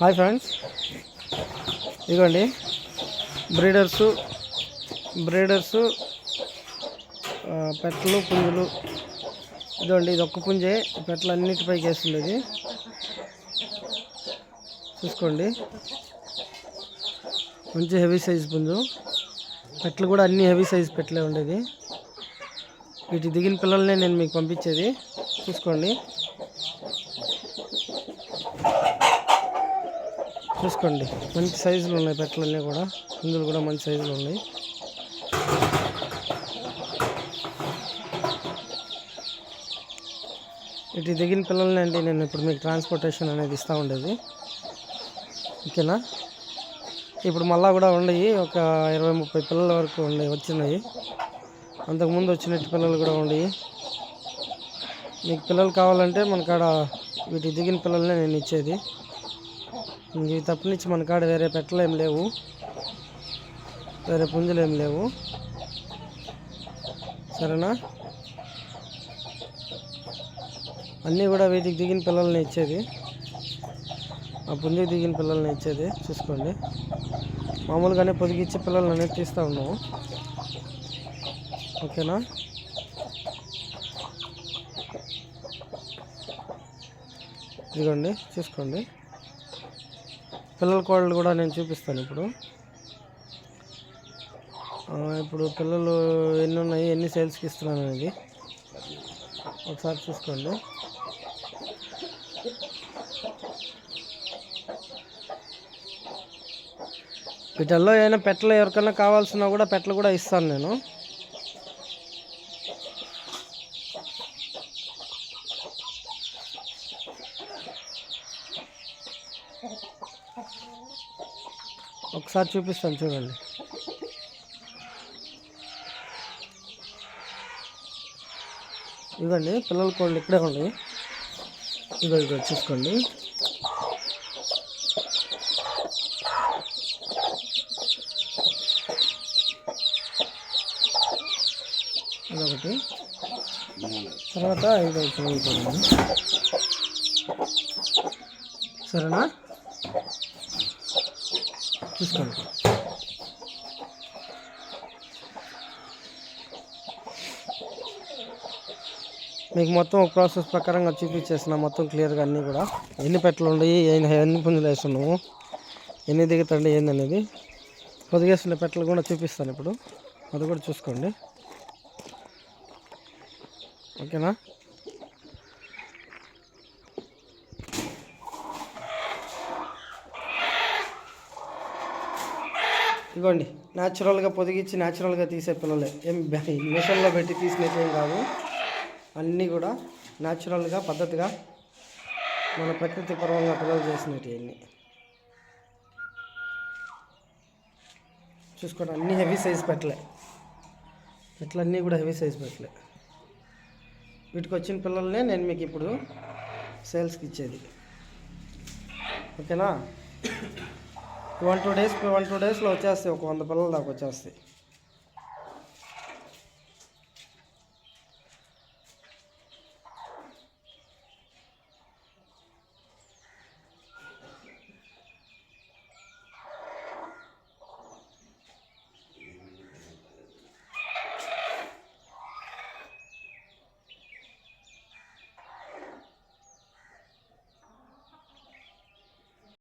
Hi friends. ఇదిగోండి. బ్రీడర్సు బ్రీడర్సు పెట్టలు పుంజులు. ఇదిగోండి ఇది ఒక్క పుంజే. పెట్టలు అన్నిటిపైకి వేస్తుంది ఇది చూసుకోండి. మంచి హెవీ సైజ్ పుంజు. పెట్టలు కూడా అన్ని హెవీ సైజ్ పెట్టలే ఉండేది. వీటి దిగిన పిల్లల్నే నేను మీకు పంపించేది. చూసుకోండి. చూసుకోండి. మంచి సైజులు ఉన్నాయి పెట్టలన్నీ కూడా. అందులో కూడా మంచి సైజులు ఉన్నాయి. ఇటు దిగిన పిల్లల్ని అండి నేను ఇప్పుడు మీకు ట్రాన్స్పోర్టేషన్ అనేది ఇస్తూ ఉండేది. ఓకేనా? ఇప్పుడు మళ్ళా కూడా ఉన్నాయి. ఒక ఇరవై ముప్పై పిల్లల వరకు ఉన్నాయి వచ్చినాయి. అంతకుముందు వచ్చినట్టు పిల్లలు కూడా ఉన్నాయి. మీకు పిల్లలు కావాలంటే మన కాడ వీటి దిగిన పిల్లల్ని నేను ఇచ్చేది. ఇంక ఇవి తప్పనిచ్చి మన కాడ వేరే పెట్టలు ఏం లేవు. వేరే పుంజులు ఏం లేవు. సరేనా? అన్నీ కూడా వీటికి దిగిన పిల్లల్ని ఇచ్చేది. ఆ పుంజుకి దిగిన పిల్లల్ని ఇచ్చేది. చూసుకోండి. మామూలుగానే పొదిగిచ్చే పిల్లల్ని అనేది తీస్తూ ఉన్నాము. ఓకేనా? ఇదిగోండి చూసుకోండి. పిల్లల కోళ్ళు కూడా నేను చూపిస్తాను ఇప్పుడు. ఇప్పుడు పిల్లలు ఎన్ని ఉన్నాయి ఎన్ని సేల్స్కి ఇస్తున్నాను అనేది. ఒకసారి చూసుకోండి. వీటల్లో ఏమైనా పెట్టలు ఎవరికైనా కావాల్సినా కూడా పెట్టలు కూడా ఇస్తాను నేను. ఒకసారి చూపిస్తాను చూడండి. ఇవ్వండి పిల్లల కోళ్ళు ఇక్కడే ఉన్నాయి. ఇదో ఇదో చూసుకోండి. ఇదొకటి. తర్వాత ఇదో చూడండి సరేనా? చూసుకోండి. మీకు మొత్తం ఒక ప్రాసెస్ ప్రకారంగా చూపించేసిన మొత్తం క్లియర్గా అన్నీ కూడా ఎన్ని పెట్టలు ఉన్నాయి ఎన్ని ఎన్ని పుంజులు వేస్తున్నాము ఎన్ని దిగుతండి ఏందనేది. పొదిగేసిన పెట్టలు కూడా చూపిస్తాను ఇప్పుడు. అది కూడా చూసుకోండి. ఓకేనా? ఇదిగోండి న్యాచురల్గా పొదిగించి న్యాచురల్గా తీసే పిల్లలే. ఏం మిషన్లో పెట్టి తీసినట్టు ఏం కాదు అన్నీ కూడా న్యాచురల్గా పద్ధతిగా మన ప్రకృతి పరంగా పిల్లలు చేసినట్టు అన్నీ చూసుకోండి అన్నీ హెవీ సైజ్ పెట్టలే. ఇట్లన్నీ కూడా హెవీ సైజ్ పెట్టలే. వీటికి వచ్చిన పిల్లల్నే నేను మీకు ఇప్పుడు సేల్స్కి ఇచ్చేది. ఓకేనా? One two days one two డేస్లో వచ్చేస్తాయి. ఒక వంద పిల్లల దాకా వచ్చేస్తాయి.